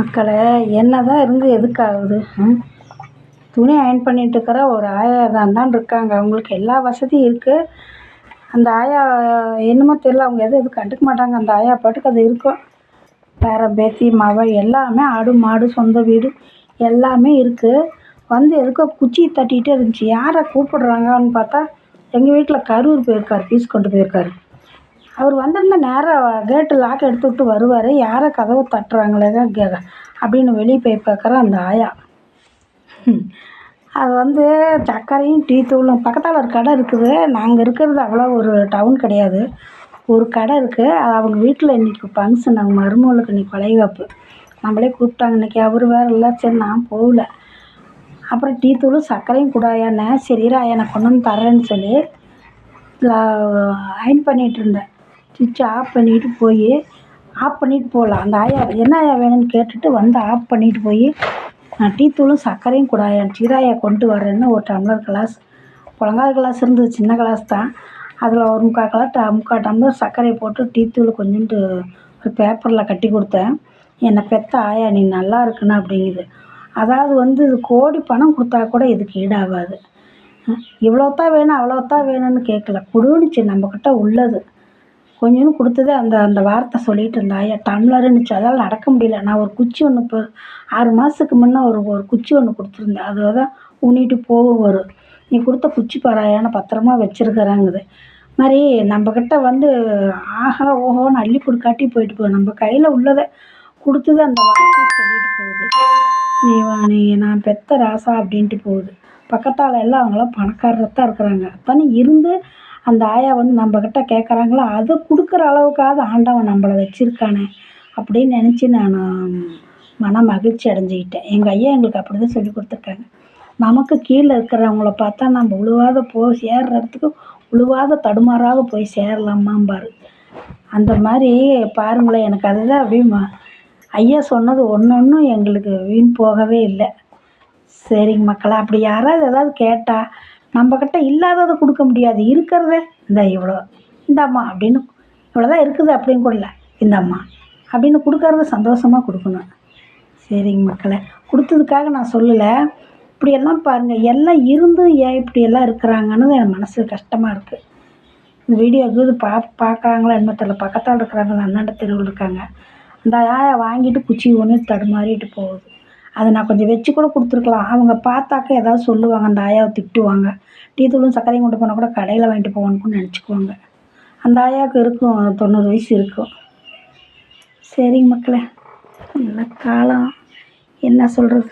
மக்களை என்ன தான் இருந்து எதுக்காகுது துணி அயர்ன் பண்ணிட்டு இருக்கிற ஒரு ஆயா தான் தான் இருக்காங்க. அவங்களுக்கு எல்லா வசதியும் இருக்குது அந்த ஆயா என்னமோ தெரில அவங்க எதுவும் எதுவும் கண்டுக்க மாட்டாங்க. அந்த ஆயா பாட்டுக்கு அது இருக்கும். பேர பேத்தி மவ எல்லாமே ஆடு மாடு சொந்த வீடு எல்லாமே இருக்குது வந்து எதுக்கோ குச்சி தட்டிகிட்டே இருந்துச்சு. யாரை கூப்பிடுறாங்கன்னு பார்த்தா எங்கள் வீட்டில் கரூர் போயிருக்கார் பீஸ் கொண்டு போயிருக்காரு. அவர் வந்திருந்தா நேராக கேட்டு லாக் எடுத்து விட்டு வருவார். யாரோ கதவை தட்டுறாங்களே தான் கே அப்படின்னு வெளியே போய் பார்க்குற அந்த ஆயா. அது வந்து சர்க்கரையும் டீ தூளும் பக்கத்தால் ஒரு கடை இருக்குது. நாங்கள் இருக்கிறது அவ்வளோ ஒரு டவுன் கிடையாது. ஒரு கடை இருக்குது அது அவங்க வீட்டில் இன்றைக்கி ஃபங்க்ஷன் அவங்க மருமகளுக்கு இன்றைக்கி வளைகாப்பு நம்மளே கூப்பிட்டாங்க. இன்றைக்கி அவர் வேறு இல்லை. சரி நான் போகல. அப்புறம் டீ தூளும் சர்க்கரையும் குடாயான்னே சரி இரு கொண்டு வந்து தர்றேன்னு சொல்லி அயர்ன் பண்ணிகிட்டு இருந்தேன். சுவிட்ச்சை ஆஃப் பண்ணிட்டு போய் ஆஃப் பண்ணிட்டு போகலாம். அந்த ஆயா என்ன ஆயா வேணும்னு கேட்டுட்டு வந்து ஆஃப் பண்ணிட்டு போய் நான் டீ தூளும் சர்க்கரையும் குடாயா சீராயா கொண்டு வரேன்னு ஒரு டம்ளர் கிளாஸ் புழங்காத கிளாஸ் இருந்தது சின்ன கிளாஸ் தான். அதில் ஒரு முக்கால் கிளாஸ் முக்கால் டம்ளர் சர்க்கரையை போட்டு டீ தூள் கொஞ்சோண்டு ஒரு பேப்பரில் கட்டி கொடுத்தேன். என்னை பெற்ற ஆயா நீ நல்லா இருக்கணும் அப்படிங்குது. அதாவது வந்து இது கோடி பணம் கொடுத்தா கூட இதுக்கு ஈடாகாது. இவ்வளோ தான் வேணும் அவ்வளோ தான் வேணும்னு கேட்கல குடுன்னுச்சு நம்மக்கிட்ட உள்ளது. கொஞ்சோண்டு கொடுத்தது அந்த அந்த வார்த்தை சொல்லிட்டு இருந்தா ஐயா டம்ளருன்னுச்சு அதால் நடக்க முடியல. நான் ஒரு குச்சி ஒன்று இப்போ ஆறு மாதத்துக்கு முன்னே ஒரு ஒரு குச்சி ஒன்று கொடுத்துருந்தேன். அது தான் ஊனிட்டு போகும் வரும் நீ கொடுத்த குச்சி பாராயான பத்திரமா வச்சிருக்கிறேங்குது. மாதிரி நம்மக்கிட்ட வந்து ஆஹா ஓஹோன்னு அள்ளி கொடுக்காட்டி போயிட்டு போகுது நம்ம கையில் உள்ளதை கொடுத்தது அந்த வார்த்தையை சொல்லிட்டு போகுது. நீ வா நீ நான் பெத்த ராசா அப்படின்ட்டு போகுது. பக்கத்தால் எல்லாம் அவங்களாம் பணக்காரராக தான் இருக்கிறாங்க அத்தனை இருந்து அந்த ஆயா வந்து நம்மக்கிட்ட கேட்குறாங்களோ அது கொடுக்குற அளவுக்காவது ஆண்டவன் நம்மள வச்சுருக்கானே அப்படின்னு நினச்சி நான் மன மகிழ்ச்சி அடைஞ்சிக்கிட்டேன். எங்கள் ஐயா எங்களுக்கு அப்படி தான் சொல்லி கொடுத்துருக்காங்க. நமக்கு கீழே இருக்கிறவங்கள பார்த்தா நம்ம உழுவாத போ சேர்ற இடத்துக்கு உழுவாத தடுமாறாக போய் சேரலாமாம்பார். அந்த மாதிரி பாருங்களேன் எனக்கு அதுதான் அப்படியே ஐயா சொன்னது ஒன்று ஒன்றும் எங்களுக்கு வீண் போகவே இல்லை. சரிங்க மக்களே அப்படி யாராவது ஏதாவது கேட்டால் நம்மக்கிட்ட இல்லாததை கொடுக்க முடியாது. இருக்கிறத இந்த இவ்வளோ இந்தாம்மா அப்படின்னு இவ்வளோதான் இருக்குது அப்படின்னு கூட இல்லை இந்தாம்மா அப்படின்னு கொடுக்கறத சந்தோஷமாக கொடுக்கணும். சரிங்க மக்களே. கொடுத்ததுக்காக நான் சொல்லலை. இப்படியெல்லாம் பாருங்கள் எல்லாம் இருந்து ஏன் இப்படியெல்லாம் இருக்கிறாங்கன்னு என் மனசு கஷ்டமாக இருக்குது இந்த வீடியோ இது பா பார்க்குறாங்களா என்ன தெரியல. பக்கத்தால் இருக்கிறாங்க அந்தாண்ட தெருவில் இருக்காங்க. அந்த ஆயை வாங்கிட்டு குச்சி ஒன்று தடுமாறிட்டு போகுது. அதை நான் கொஞ்சம் வச்சு கூட கொடுத்துருக்கலாம். அவங்க பார்த்தாக்க ஏதாவது சொல்லுவாங்க அந்த ஆயாவை திட்டுவாங்க. டீ தூளும் சர்க்கரையும் கொண்டு போனால் கூட கடையில் வாங்கிட்டு போவான்னு நினச்சிக்குவாங்க. அந்த ஆயாவுக்கு இருக்கும் தொண்ணூறு வயசு இருக்கும். சரிங்க மக்களே நல்ல காலம். என்ன சொல்கிறது